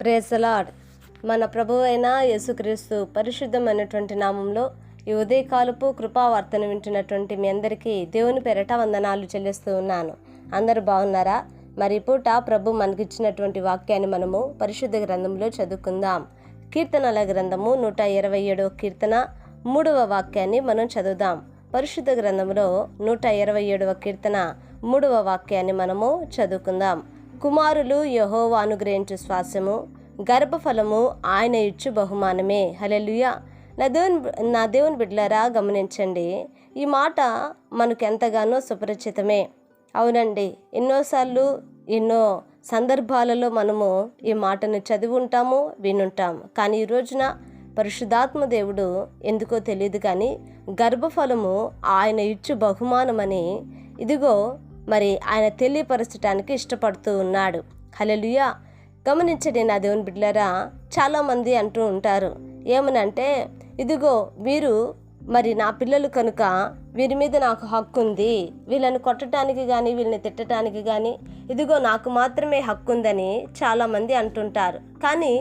Praise the Lord మన ప్రభు అయిన యేసుక్రీస్తు పరిశుద్ధమైనటువంటి నామంలో ఈ ఉదయకాలపు కృపావార్తను వింటున్నటువంటి మీ అందరికీ దేవుని పెరట వందనాలు చెల్లిస్తూ ఉన్నాను. అందరూ బాగున్నారా? మరి పూట ప్రభు మనకిచ్చినటువంటి వాక్యాన్ని మనము పరిశుద్ధ గ్రంథంలో చదువుకుందాం. కీర్తనల గ్రంథము నూట ఇరవై ఏడవ కీర్తన మూడవ వాక్యాన్ని మనం చదువుదాం. పరిశుద్ధ గ్రంథంలో నూట ఇరవై ఏడవ కీర్తన మూడవ వాక్యాన్ని మనము చదువుకుందాం. కుమారులు యహోవా అనుగ్రహించు శ్వాసము గర్భఫలము ఆయన ఇచ్చు బహుమానమే. హలెలుయ నా దేవుని నా దేవుని బిడ్డలారా గమనించండి. ఈ మాట మనకు ఎంతగానో సుపరిచితమే. అవునండి ఎన్నోసార్లు ఎన్నో సందర్భాలలో మనము ఈ మాటను చదివి ఉంటాము వినుంటాము. కానీ ఈ రోజున పరిశుద్ధాత్మ దేవుడు ఎందుకో తెలియదు కానీ గర్భఫలము ఆయన ఇచ్చు బహుమానమని ఇదిగో మరి ఆయన తెలియపరచడానికి ఇష్టపడుతూ ఉన్నాడు. హలెలుయా గమనించండి నా దేవుని బిడ్డరా చాలామంది అంటూ ఉంటారు. ఏమనంటే ఇదిగో వీరు మరి నా పిల్లలు కనుక వీరి మీద నాకు హక్కు ఉంది వీళ్ళని కొట్టడానికి కానీ వీళ్ళని తిట్టడానికి కానీ ఇదిగో నాకు మాత్రమే హక్కు ఉందని చాలామంది అంటుంటారు. కానీ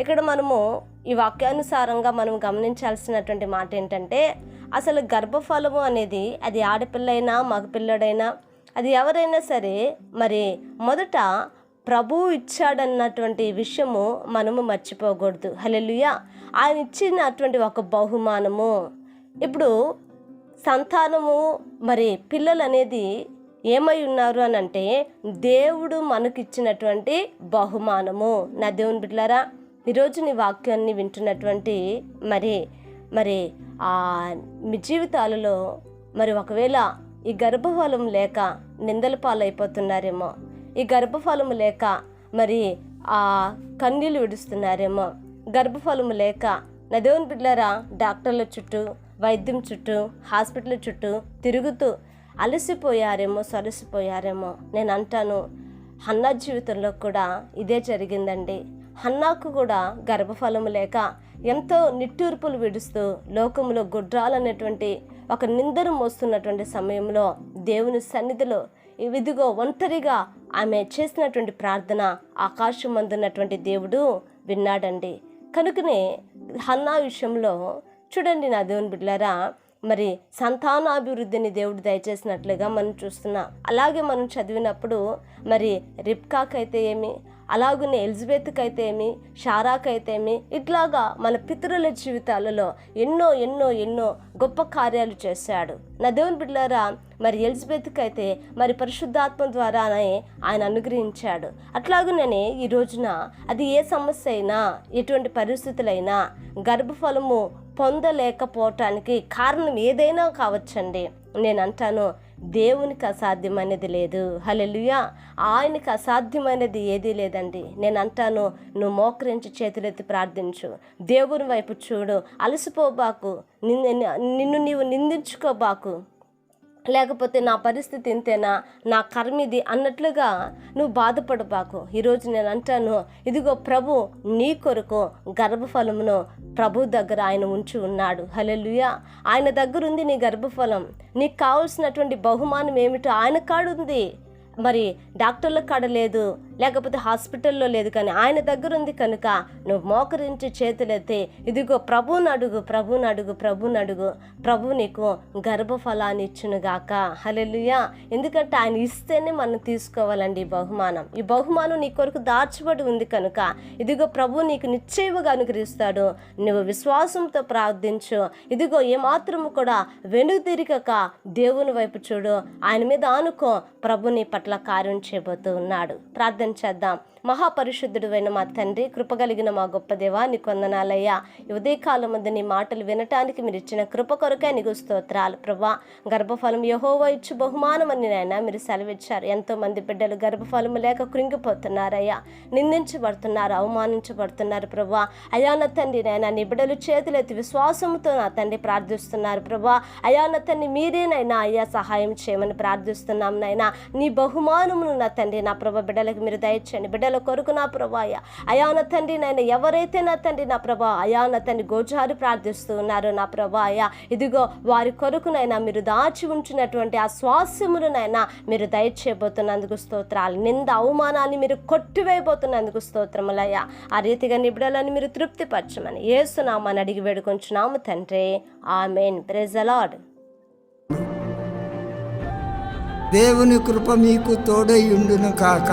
ఇక్కడ మనము ఈ వాక్యానుసారంగా మనం గమనించాల్సినటువంటి మాట ఏంటంటే అసలు గర్భఫలము అనేది అది ఆడపిల్లైనా మగపిల్లడైనా అది ఎవరైనా సరే మరి మొదట ప్రభు ఇచ్చాడన్నటువంటి విషయము మనము మర్చిపోకూడదు. హలెలుయా ఆయన ఇచ్చినటువంటి ఒక బహుమానము. ఇప్పుడు సంతానము మరి పిల్లలు అనేది ఏమై ఉన్నారు అని అంటే దేవుడు మనకిచ్చినటువంటి బహుమానము. నా దేవుని బిడ్డలారా ఈరోజు నీ వాక్యాన్ని వింటున్నటువంటి మరి మరి ఆ మీ జీవితాలలో మరి ఒకవేళ ఈ గర్భఫలం లేక నిందల పాలైపోతున్నారేమో. ఈ గర్భఫలం లేక మరి ఆ కన్నీళ్ళు విడుస్తున్నారేమో. గర్భఫలం లేక నా దేవుని డాక్టర్ల చుట్టూ వైద్యం చుట్టూ హాస్పిటల్ చుట్టూ తిరుగుతూ అలసిపోయారేమో సొలసిపోయారేమో. నేను అంటాను హన్నా జీవితంలో కూడా ఇదే జరిగిందండి. హన్నాకు కూడా గర్భఫలము లేక ఎంతో నిట్టూర్పులు విడుస్తూ లోకంలో గుడ్రాలనేటువంటి ఒక నిందను మోస్తున్నటువంటి సమయంలో దేవుని సన్నిధిలో ఇదిగో ఒంటరిగా ఆమె చేసినటువంటి ప్రార్థన ఆకాశం అందున్నటువంటి దేవుడు విన్నాడండి. కనుకనే హన్నా విషయంలో చూడండి నా దేవుని బిడ్డలారా మరి సంతానాభివృద్ధిని దేవుడు దయచేసినట్లుగా మనం చూస్తున్నాం. అలాగే మనం చదివినప్పుడు మరి రిప్కాకైతే ఏమి అలాగనే ఎలిజబెత్కి అయితే ఏమి షారాకైతే ఇట్లాగా మన పితరుల జీవితాలలో ఎన్నో ఎన్నో ఎన్నో గొప్ప కార్యాలు చేశాడు. నా దేవుని బిడ్డలారా మరి ఎలిజబెత్కి అయితే మరి పరిశుద్ధాత్మ ద్వారానే ఆయన అనుగ్రహించాడు. అట్లాగనే ఈ రోజున అది ఏ సమస్య అయినా ఎటువంటి పరిస్థితులైనా గర్భఫలము పొందలేకపోవటానికి కారణం ఏదైనా కావచ్చండి. నేను అంటాను దేవునికి అసాధ్యమైనది లేదు. హలెలుయా ఆయనకి అసాధ్యమైనది ఏదీ లేదండి. నేను అంటాను నువ్వు మోకరించి చేతులెత్తి ప్రార్థించు. దేవుని వైపు చూడు. అలసిపోబాకు. నిన్ను నిన్ను నీవు నిందించుకోబాకు. లేకపోతే నా పరిస్థితి ఇంతేనా? నా కర్మ ఇది అన్నట్లుగా నువ్వు బాధపడబాకు ఈరోజు నేను అంటాను ఇదిగో ప్రభు నీ కొరకు గర్భఫలమును ప్రభు దగ్గర ఆయన ఉంచి ఉన్నాడు. హలెలుయా ఆయన దగ్గర ఉంది నీ గర్భఫలం. నీకు కావాల్సినటువంటి బహుమానం ఏమిటో ఆయన కాడుంది. మరి డాక్టర్ల కాడ లేదు. లేకపోతే హాస్పిటల్లో లేదు కానీ ఆయన దగ్గర ఉంది కనుక నువ్వు మోకరించి చేతులెత్తి ఇదిగో ప్రభుని అడుగు ప్రభుని అడుగు ప్రభుని అడుగు ప్రభు నీకు గర్భఫలాన్ని ఇచ్చునుగాక. హలెలుయా ఎందుకంటే ఆయన ఇస్తేనే మనం తీసుకోవాలండి ఈ బహుమానం. ఈ బహుమానం నీ కొరకు దాచబడి ఉంది కనుక ఇదిగో ప్రభు నీకు నిశ్చయముగా అనుగ్రహిస్తాడు నువ్వు విశ్వాసంతో ప్రార్థించు. ఇదిగో ఏమాత్రము కూడా వెనుదిరిగక దేవుని వైపు చూడు. ఆయన మీద ఆనుకో ప్రభు నీ పట్ల కార్యం చేయబోతూ ఉన్నాడు. ప్రార్థన చేద్దాం. మహాపరిశుద్ధుడు అయిన మా తండ్రి కృపగలిగిన మా గొప్ప దేవా నీ కొందనాలయ్యా ఉదయకాలం ముందు నీ మాటలు వినటానికి మీరు ఇచ్చిన కృప కొరకే నీకు స్తోత్రాలు. ప్రభా గర్భఫలం యహోవా ఇచ్చు బహుమానం అని నాయన మీరు సెలవిచ్చారు. ఎంతో మంది బిడ్డలు గర్భఫలము లేక కృంగిపోతున్నారయ్యా. నిందించబడుతున్నారు అవమానించబడుతున్నారు ప్రభా. అయా నా తండ్రి నాయన నీ బిడ్డలు చేతులెత్తి విశ్వాసంతో నా తండ్రి ప్రార్థిస్తున్నారు ప్రభా. అయా నా తండ్రి మీరేనైనా అయ్యా సహాయం చేయమని ప్రార్థిస్తున్నాం నాయన. నీ బహుమానమును నా తండ్రి నా ప్రభ బిడ్డలకు మీరు దయచేయండి. బిడ్డల బిడ్డల కొరకు నా ప్రభాయ అయాన అయా నా తండ్రి నేను ఎవరైతే నా తండ్రి నా ప్రభా అయా నా తండ్రి గోచారి ప్రార్థిస్తూ ఉన్నారు నా ప్రభాయ ఇదిగో వారి కొరకునైనా మీరు దాచి ఉంచినటువంటి ఆ స్వాస్యములనైనా మీరు దయచేయబోతున్నందుకు స్తోత్రాలు. నింద అవమానాన్ని మీరు కొట్టివేయబోతున్నందుకు స్తోత్రములయ్యా ఆ రీతిగా నిబిడలను మీరు తృప్తిపరచమని ఏసునామని అడిగి వేడుకొంచున్నాము తండ్రి. ఆమెన్. ప్రెజలాడ్ దేవుని కృప మీకు తోడై ఉండును కాక.